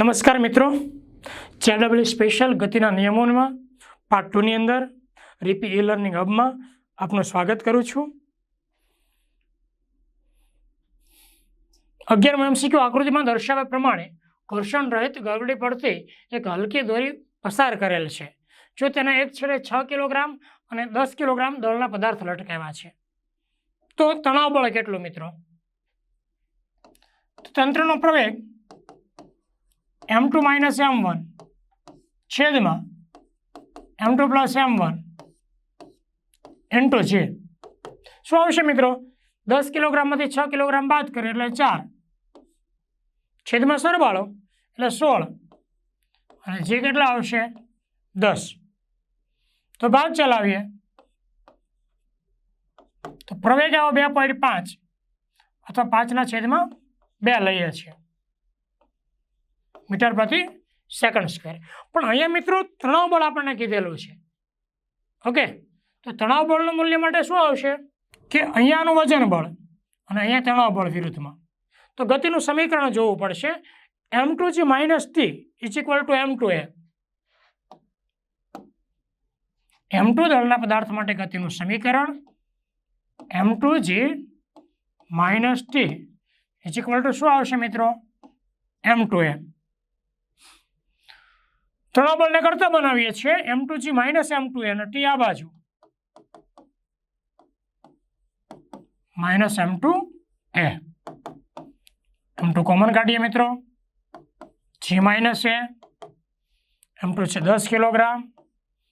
નમસ્કાર મિત્રો. JW special ગતિના નિયમોમાં પાર્ટ ટુની અંદર રીપી ઈ લર્નિંગ હબમાં આપનું સ્વાગત કરું છું. અગિયાર એમસીક્યુ આકૃતિમાં દર્શાવ્યા પ્રમાણે ઘર્ષણ રહિત ગરડી પડતી એક હલકી દોરી પસાર કરેલ છે. જો તેના એક છેડે છ કિલોગ્રામ અને દસ કિલોગ્રામ દળના પદાર્થ લટકાવ્યા છે. તો તણાવ બળ કેટલું મિત્રો? તંત્રનો પ્રવેગ M two minus M one છેદમાં M two plus M one into છે શું આવશે મિત્રો? દસ કિલોગ્રામમાંથી છ કિલોગ્રામ બાદ કરીએ એટલે ચાર. છેદમાં સરવાળો એટલે સોળ. અને જે કેટલા આવશે? દસ. તો ભાગ ચલાવીએ. તો પ્રવેગ આવો બે પોઈન્ટ પાંચ. અથવા પાંચના છેદમાં બે લઈએ છીએ. મીટર પ્રતિ સેકન્ડ સ્ક્વેર પણ અહીંયા મિત્રો તણાવ બળ આપણને કીધેલું છે. ઓકે? તો તણાવ બળનું મૂલ્ય માટે શું આવશે? કે અહીંયાનું વજન બળ અને અહીંયા તણાવ બળ વિરુદ્ધમાં. તો ગતિનું સમીકરણ જોવું પડશે. M two G minus T is equal to M two A M two દળના પદાર્થ માટે ગતિનું સમીકરણ M two G minus T is equal to શું આવશે મિત્રો? એમ ટુ એ તણાવ બળને કરતા બનાવીએ છીએ. M two G minus M two અને ટી આ બાજુ. Minus M two A M two common કાઢીએ મિત્રો. જી માઇનસ એ એમ ટુ છે દસ કિલોગ્રામ.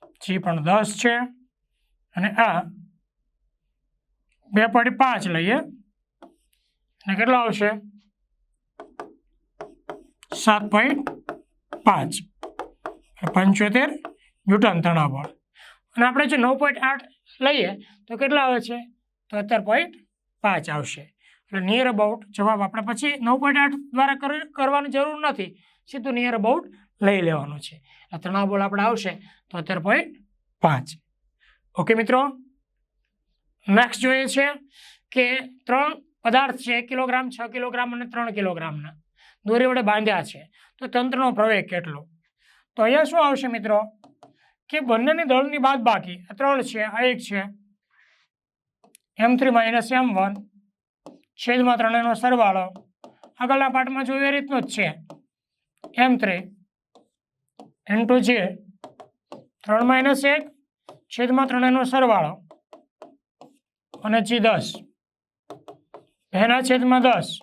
જી પણ દસ છે. અને આ બે પોઈન્ટ પાંચ લઈએ. અને કેટલો આવશે? સાત પોઈન્ટ પાંચ. પંચોતેર ન્યૂટન તણાવ બળ. અને આપણે જો નવ પોઈન્ટ આઠ લઈએ, તો કેટલા આવે છે? તો અત્યાર પોઈન્ટ પાંચ આવશે. એટલે નિયર અબાઉટ જવાબ આપણે પછી નવ પોઈન્ટ આઠ દ્વારા કરી- કરવાની જરૂર નથી. સીધું નિયર અબાઉટ લઈ લેવાનું છે. આ તણાવ બળ આપણે આવશે તોતેર પોઈન્ટ પાંચ. ઓકે મિત્રો? નેક્સ્ટ જોઈએ છે કે ત્રણ પદાર્થ છે, એક કિલોગ્રામ, છ કિલોગ્રામ અને ત્રણ કિલોગ્રામના. દોરી વડે બાંધ્યા છે. તો તંત્રનો પ્રવેગ કેટલો? તો અહીંયા શું આવશે મિત્રો? કે બંનેની દળની બાદ બાકી. આ ત્રણ છે, આ એક છે. M three minus M one છેદમાં ત્રણેયનો સરવાળો. આગળના પાઠમાં જોયું એ રીતનું જ છે. એમ થ્રી એમ ટુ જે ત્રણ માઇનસ એક. છેદમાં ત્રણેયનો સરવાળો. અને જી દસ. બેના છેદમાં દસ.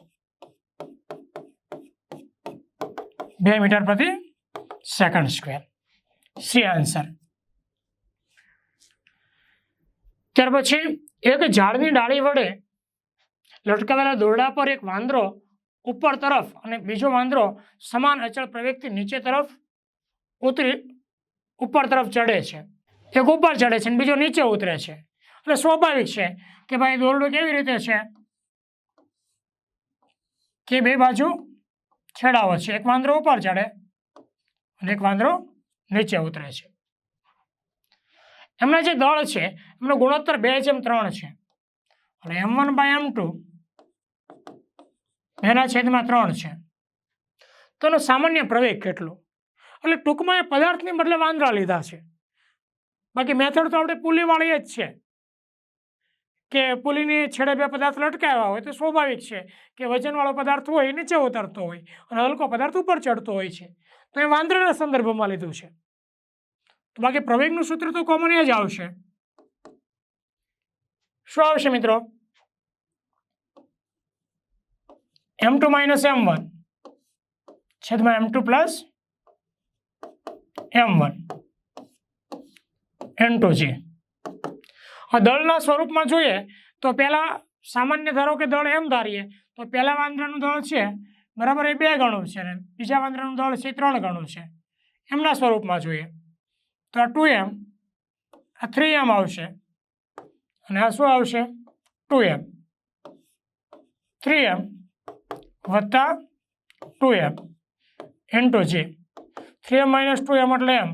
બે મીટર પ્રતિ સેકન્ડ સ્ક્વેર C આન્સર ત્યાર પછી એક ઝાડની ડાળી વડે લટકાવેલા દોરડા પર એક વાંદરો ઉપર તરફ અને બીજો વાંદરો સમાન અચળ પ્રવેગથી નીચે તરફ ઉતરી ઉપર તરફ ચડે છે. એક ઉપર ચડે છે અને બીજો નીચે ઉતરે છે. એટલે સ્વાભાવિક છે કે ભાઈ દોરડું કેવી રીતે છે? કે બે બાજુ છેડાઓ છે. એક વાંદરો ઉપર ચડે અને એક વાંદરો નીચે ઉતરે છે. એમના જે દળ છે, એમનો ગુણોત્તર બે જેમ ત્રણ છે. અને M one by M two એના છેદમાં ત્રણ છે. તો એનો સામાન્ય પ્રવેગ કેટલો? એટલે ટૂંકમાં એ પદાર્થની બદલે વાંદરા લીધા છે. બાકી મેથડ તો આપણે પુલીવાળી જ છે. કે પુલીની છેડે બે પદાર્થ લટકાવ્યા હોય તો સ્વાભાવિક છે કે વજનવાળો પદાર્થ હોય એ નીચે ઉતરતો હોય અને હલકો પદાર્થ ઉપર ચડતો હોય છે. તો એ વાંદરાના સંદર્ભમાં લીધું છે. તો બાકી પ્રવેગનું સૂત્ર તો કોમન જ આવશે. શું આવશે મિત્રો? M two minus M one છેદમાં M two plus M one. M two G. દળના સ્વરૂપમાં જોઈએ તો પહેલાં સામાન્ય ધારો કે દળ એમ ધારીએ, તો પહેલાં વાંદરાનું દળ છે, બરાબર એ બે ગણું છે ને, બીજા વાંદરાનું દળ છે ત્રણ ગણું છે. એમના સ્વરૂપમાં જોઈએ. તો આ ટુ એમ આ થ્રી એમ આવશે. અને આ શું આવશે? ટુ એમ થ્રી એમ વત્તા two M into G three M minus two M એટલે એમ.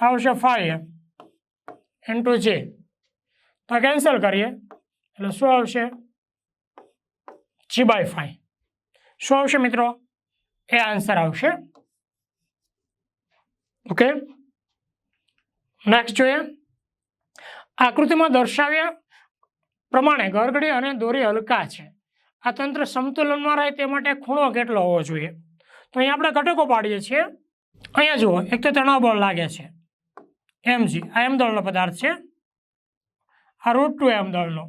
આવશે ફાઈવ એમ ઇન્ટુ જે તો કેન્સલ કરીએ. એટલે શું આવશે? જી બાય ફાઈવ શું આવશે મિત્રો? એ આન્સર આવશે. ઓકે નેક્સ્ટ જોઈએ. આકૃતિમાં દર્શાવ્યા પ્રમાણે ગરગડી અને દોરી હલકા છે. આ તંત્ર સમતુલનમાં રહે તે માટે ખૂણો કેટલો હોવો જોઈએ? તો અહીંયા આપણે ઘટકો પાડીએ છીએ. અહીંયા જુઓ, એક તો તણાવ બળ લાગે છે. એમજી આ એમ દળનો પદાર્થ છે. આ રૂટ ટુ એમ દળનો.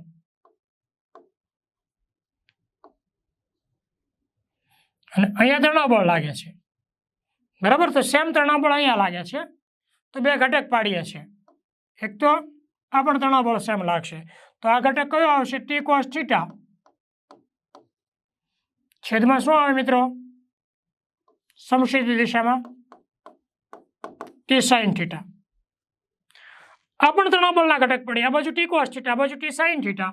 અને અહીંયા તણાવ લાગે છે. બરાબર? તો સેમ તણાવ બળ અહીંયા લાગે છે. તો બે ઘટક પાડીએ છીએ એક તો આ પણ તણાવળ સેમ લાગશે. તો આ ઘટક કયો આવશે? ટી કોસ થીટા છેદમાં શું આવે મિત્રો? સમક્ષિત દિશામાં? ટી સાઇન થીટા આ પણ તણાવ બળના ઘટક પડે. આ બાજુ ટી કોસ થીટા આ બાજુ ટી સાઇન થીટા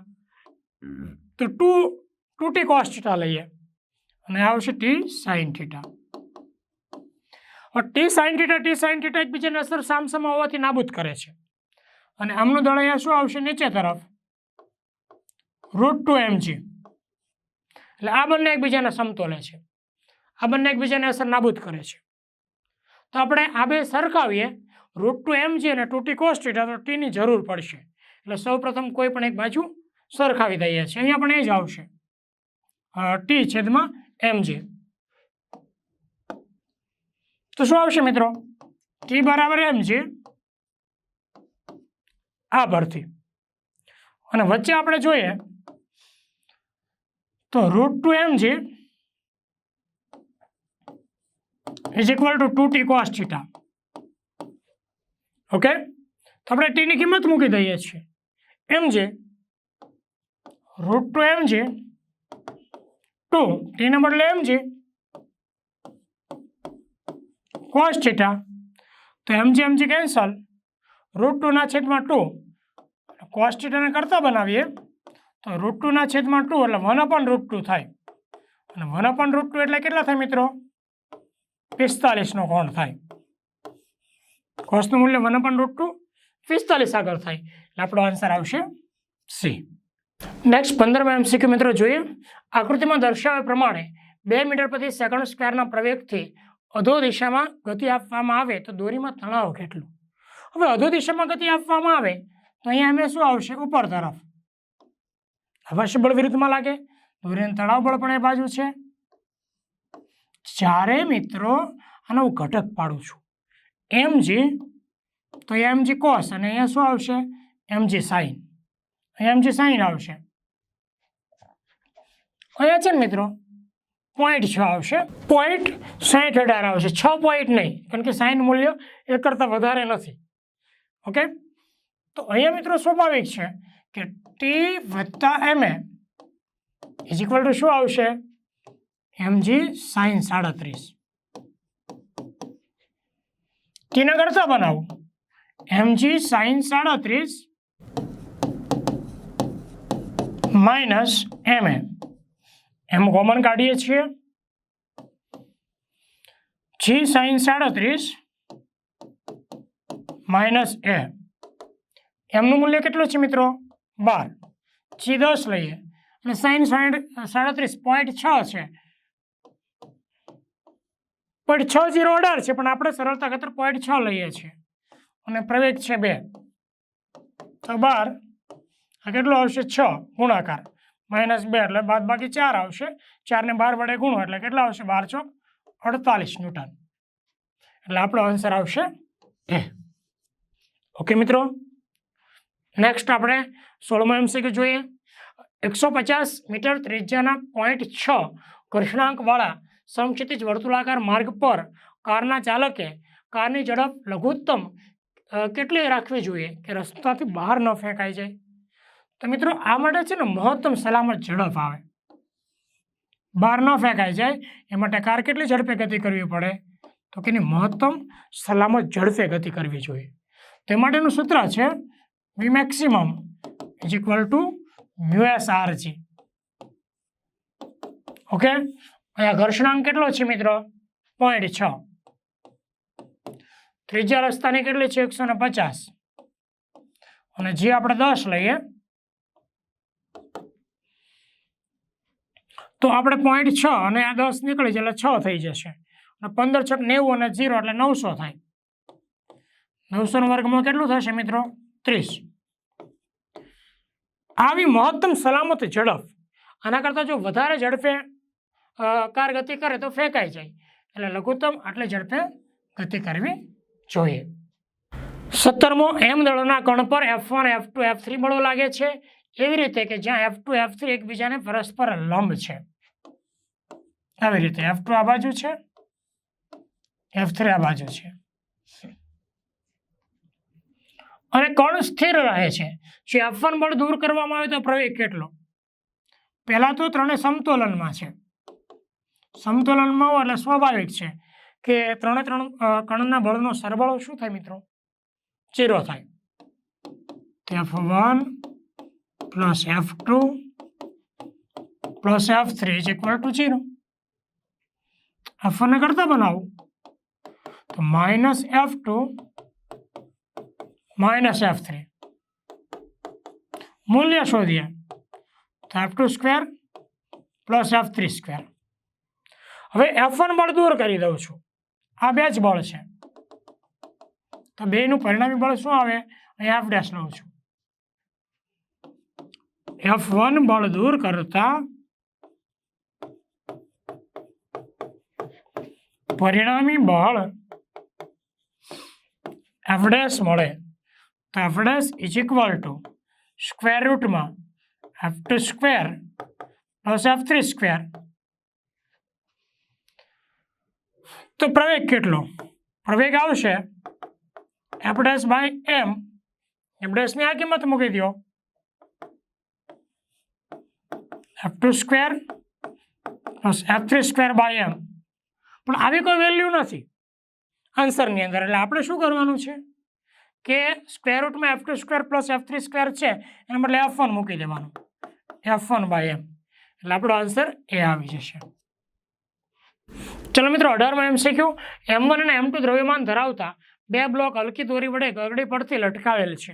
તો two two T cos theta લઈએ. અને આવશે T sine theta T sine theta T sine theta એકબીજાને અસર સામસામા હોવાથી નાબૂદ કરે છે. અને આમનું દળ અહીંયા શું આવશે? નીચે તરફ. રૂટ ટુ એમજી એટલે આ બંને એકબીજાને સમતોલે છે. આ બંને એકબીજાને અસર નાબૂદ કરે છે. તો આપણે આ બે સરખાવીએ. રૂટ ટુ એમજી અને ટુ ટી કોસ થીટા તો ટીની જરૂર પડશે. એટલે સૌપ્રથમ કોઈ પણ એક બાજુ સરખાવી દઈએ છીએ. અહીંયા પણ એ જ આવશે. ટી છેદમાં એમજી તો શું આવશે મિત્રો? ટી બરાબર એમજી આ પરથી. અને વચ્ચે આપણે જોઈએ તો root two MG is equal to two two cos okay તો આપણે ટીની કિંમત મૂકી દઈએ છીએ. એમ જે રૂટ ટુ એમ જે ટુ ટીને બદલે એમ જે કોસ થીટા તો એમ જે એમ જે કેન્સલ રૂટ ટુના છેદમાં ટુ કોસ થીટાને કરતા બનાવીએ, તો રૂટ ટુના છેદમાં ટુ એટલે વન અપન રૂટ ટુ થાય. અને વન અપન રૂટ ટુ એટલે કેટલા થાય મિત્રો? પિસ્તાલીસનો કોણ થાય. કોસનું મૂલ્ય વન અપન રૂટ ટુ પિસ્તાલીસ આગળ થાય. એટલે આપણો આન્સર આવશે સી નેક્સ્ટ પંદરમાં એમસીક્યુ મિત્રો જોઈએ. આકૃતિમાં દર્શાવ્યા પ્રમાણે બે મીટર પ્રતિ સેકન્ડ સ્ક્વેરના પ્રવેગથી અધો દિશામાં ગતિ આપવામાં આવે તો દોરીમાં તણાવ કેટલું? હવે અધો દિશામાં ગતિ આપવામાં આવે તો અહીંયા અમે શું આવશે? ઉપર તરફ. અવશ્ય બળ વિરુદ્ધમાં લાગે. દોરીનું તણાવ બળ પણ એ બાજુ છે. જ્યારે મિત્રો આનો હું ઘટક પાડું છું. એમ જી તો એમ જી કોસ અને અહીંયા શું આવશે? એમ જી સાઈન અહીંયા એમ જી સાઈન આવશે. અહીંયા છે ને મિત્રો પોઈન્ટ છ આવશે. પોઈન્ટ સાઠ અઢાર આવશે. છ પોઈન્ટ નહીં, કારણ કે સાઈન મૂલ્ય એ કરતાં વધારે નથી. ઓકે તો અહીંયા મિત્રો સ્વાભાવિક છે કે ટી વત્તા M A is equal to શું આવશે? એમજી સાઈન સાડત્રીસ. ટીના કરતા બનાવું? એમજી સાઈન સાડત્રીસ માઇનસ એમ એમ કોમન કાઢીએ છીએ. જી સાઈન સાડત્રીસ માઇનસ એ એમનું મૂલ્ય કેટલું છે મિત્રો? બાર. જી દસ લઈએ. અને સાઈન સાડત્રીસ પોઈન્ટ છ છે. પોઈન્ટ છ જીરો અઢાર છે, પણ આપણે સરળતા ખાતર પોઈન્ટ છ લઈએ છીએ. અને પ્રવેગ છે બે. તો બાર, આ કેટલો આવશે? છ, ગુણાકાર. માઇનસ બે, એટલે બાદ બાકી ચાર આવશે. ચારને બાર વડે ગુણો, એટલે કેટલા આવશે? બાર ચોક અડતાલીસ ન્યૂટન. એટલે આપણો આન્સર આવશે એ ઓકે મિત્રો? નેક્સ્ટ આપણે સોળમો એમસીક્યુ જોઈએ. એકસો પચાસ મીટર ત્રિજ્યાના પોઈન્ટ છ ઘર્ષણાંકવાળા સમક્ષિતિજ વર્તુળાકાર માર્ગ પર કારના ચાલકે કારની ઝડપ લઘુત્તમ કેટલી રાખવી જોઈએ કે રસ્તાથી બહાર ન ફેંકાઈ જાય? તો મિત્રો, આ માટે છે ને મહત્તમ સલામત ઝડપ આવે. બહાર ન ફેંકાઈ જાય, એ માટે કાર કેટલી ઝડપે ગતિ કરવી પડે? તો કે મહત્તમ સલામત ઝડપે ગતિ કરવી જોઈએ. તે માટેનું સૂત્ર છે V maximum is equal to mu S RG okay અહીંયા ઘર્ષણાંક કેટલો છે મિત્રો? પોઈન્ટ છ. ત્રીજા રસ્તાની કેટલી છે? એકસો ને પચાસ. અને જે આપણે દસ લઈએ, તો આપણે પોઈન્ટ છ અને આ દસ નીકળી જાય એટલે છ થઈ જશે. અને પંદર છક નેવું અને જીરો એટલે નવસો થાય. નવસોનો વર્ગમાં કેટલું થશે મિત્રો? ત્રીસ. આવી મહત્તમ સલામત ઝડપ, આના કરતાં જો વધારે ઝડપે કાર ગતિ કરે તો ફેંકાઈ જાય. એટલે લઘુત્તમ આટલે ઝડપે ગતિ કરવી જોઈએ. સત્તરમો, એમ દળોના કણ પર F one F two F three બળો લાગે છે. એવી રીતે કે જ્યાં એફ ટુ એફ થ્રી એકબીજાને પરસ્પર લંબ છે. આવી રીતે એફ ટુ આ બાજુ છે. એફ થ્રી આ બાજુ છે. અને કણ સ્થિર રહે છે. જો એફ વન બળ દૂર કરવામાં આવે તો પ્રવેગ કેટલો? પહેલાં તો ત્રણે સમતોલનમાં છે. સમતોલનમાં હોય એટલે સ્વાભાવિક છે કે ત્રણે ત્રણ કણના બળનો સરવાળો શું થાય મિત્રો? ચીરો થાય. F one plus F two plus F three is equal to ચીરો F વનને કરતા બનાવું. તો minus F two minus F three મૂલ્ય શોધીએ. તો F two square plus F three square હવે એફ વન બળ દૂર કરી દઉં છું. આ બે જ બળ છે. તો બેનું પરિણામી બળ શું આવે? એફ ડેશ લઉં છું. એફ વન બળ દૂર કરતા પરિણામી બળ એફ ડેશ મળે. તો F dash is equal to square રૂટમાં F two square plus F three square તો પ્રવેગ કેટલો? પ્રવેગ આવશે. F dash by M F આ કિંમત મૂકી દો F two square plus F three square by M પણ આવી કોઈ વેલ્યુ નથી. આન્સરની અંદર. એટલે આપણે શું કરવાનું છે? કે square રૂટમાં F two square plus F three square છે. એના બદલે એફ વન મૂકી દેવાનું. એફ વન બાય એમ એટલે આપણો આન્સર એ આવી જશે. ચલો મિત્રો, અઢારમાં શીખ્યું એમ વન અને એમ ટુ દ્રવ્યમાન ધરાવતા બે બ્લોક હલકી દોરી વડે ગરડી પડતી લટકાવેલ છે.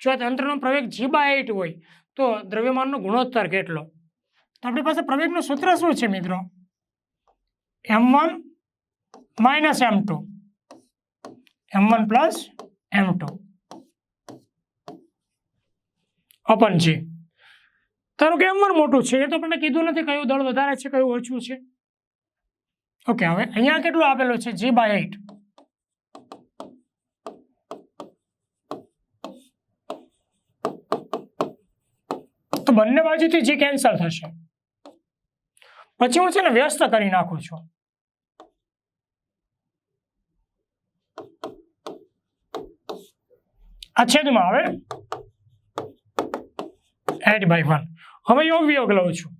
જો આ તંત્રનો પ્રવેગ જી બાય એઇટ હોય, તો દ્રવ્યમાનનો ગુણોત્તર કેટલો? તો આપણી પાસે પ્રવેગનું સૂત્ર શું છે મિત્રો? M one minus M two M one plus M two open G ધારો કે એમ વન મોટું છે? એ તો આપણને કીધું નથી કયું દળ વધારે છે, કયું ઓછું છે. ઓકે, હવે અહીંયા કેટલું આપેલું છે? જી બાય એટ તો બંને બાજુથી જી કેન્સલ થશે. પછી હું છે ને વ્યસ્ત કરી નાખું છું. આ છેદમાં આવે. એટ બાય વન હવે યોગ વિયોગ લઉં છું.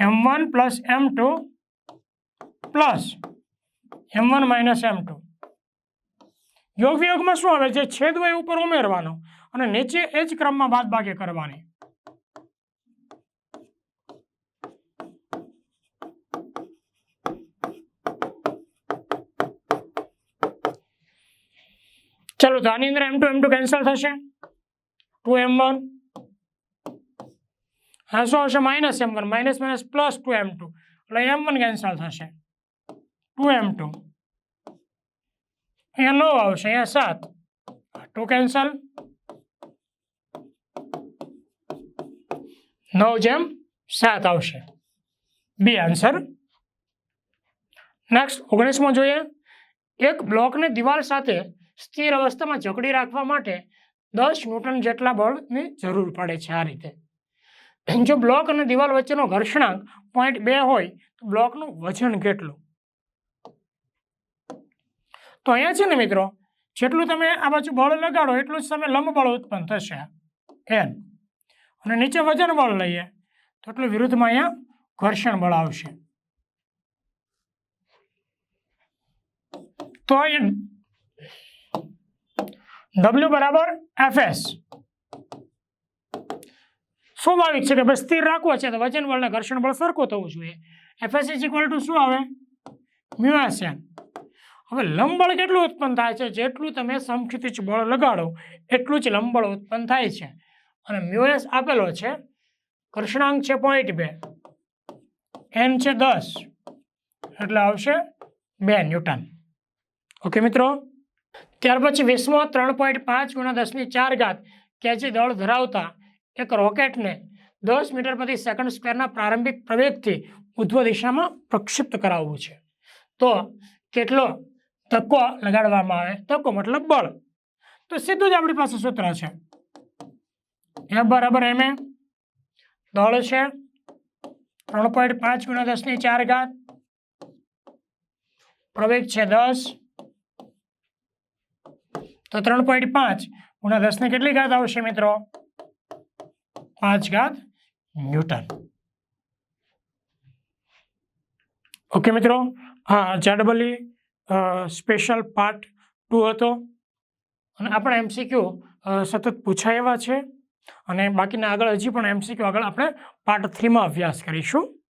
M one plus M two plus M one minus M two. યોગ વિયોગમાં શું આવે? જે છેદ હોય ઉપર ઉમેરવાનો અને નીચે એ જ ક્રમમાં બાદબાકી કરવાની. ચલો, તો આની અંદર M two M two cancel થશે. Two M one. હા, શું આવશે? Minus M one. Minus minus plus two M two. એટલે એમ વન કેન્સલ થશે. Two M two. અહીંયા નવ આવશે અહીંયા સાત. Two cancel. નવ જેમ સાત આવશે. B answer. નેક્સ્ટ ઓગણીસમાં જોઈએ. એક બ્લોકને દિવાલ સાથે સ્થિર અવસ્થામાં જકડી રાખવા માટે દસ ન્યૂટન જેટલા બળની જરૂર પડે છે આ રીતે. જો બ્લોક અને દિવાલ વચ્ચેનો ઘર્ષણાંક પોઈન્ટ બે હોય, તો બ્લોકનું વજન કેટલું? તો અહીંયા છે ને મિત્રો, જેટલું તમે આ બાજુ બળ લગાડો એટલું જ તમે લંબબળ ઉત્પન્ન થશે. એન અને નીચે વજન બળ લઈએ, તો એટલું વિરુદ્ધમાં અહીંયા ઘર્ષણ બળ આવશે. તો ડબલ્યુ બરાબર એફ એસ સ્વાભાવિક છે કે બસ સ્થિર રાખવો છે? તો વજન બળ ને ઘર્ષણ બળ સરખું થવું જોઈએ. F S is equal to શું આવે? Mu N. હવે લંબળ કેટલું ઉત્પન્ન થાય છે? જેટલું તમે સમક્ષિતિજ બળ લગાડો, એટલું જ લંબળ ઉત્પન્ન થાય છે. અને મ્યુએસ આપેલો છે કૃષ્ણાંક છે પોઈન્ટ બે એન છે દસ, એટલે આવશે બે ન્યૂટન. ઓકે મિત્રો? ત્યાર પછી વીસમો ત્રણ પોઈન્ટ પાંચ ગુણ્યા દસની ચાર ઘાત જે દળ ધરાવતા એક રોકેટને દસ મીટર પ્રતિ સેકન્ડ સ્ક્વેરના પ્રારંભિક પ્રવેગથી ઉધ્વ દિશામાં પ્રક્ષિપ્ત કરાવવું છે. તો કેટલો ધક્કો લગાડવામાં આવે. ધક્કો મતલબ બળ. તો સીધું જ આપણી પાસે સૂત્ર છે. એ બરાબર એમ એ. દળ છે ત્રણ પોઈન્ટ પાંચ ગુણ્યા દસની ચાર ઘાત. પ્રવેગ છે દસ. તો ત્રણ પોઈન્ટ પાંચ ગુણ્યા દસની કેટલી ઘાત આવશે મિત્રો? પાંચ ઘાત ન્યૂટન. ઓકે મિત્રો હા જાડબલી સ્પેશિયલ પાર્ટ ટુ હતો. અને આપણા એમસીક્યુ સતત પૂછાય એવા છે. અને બાકીના આગળ હજી પણ એમસીક્યુ આગળ આપણે પાર્ટ થ્રીમાં અભ્યાસ કરીશું.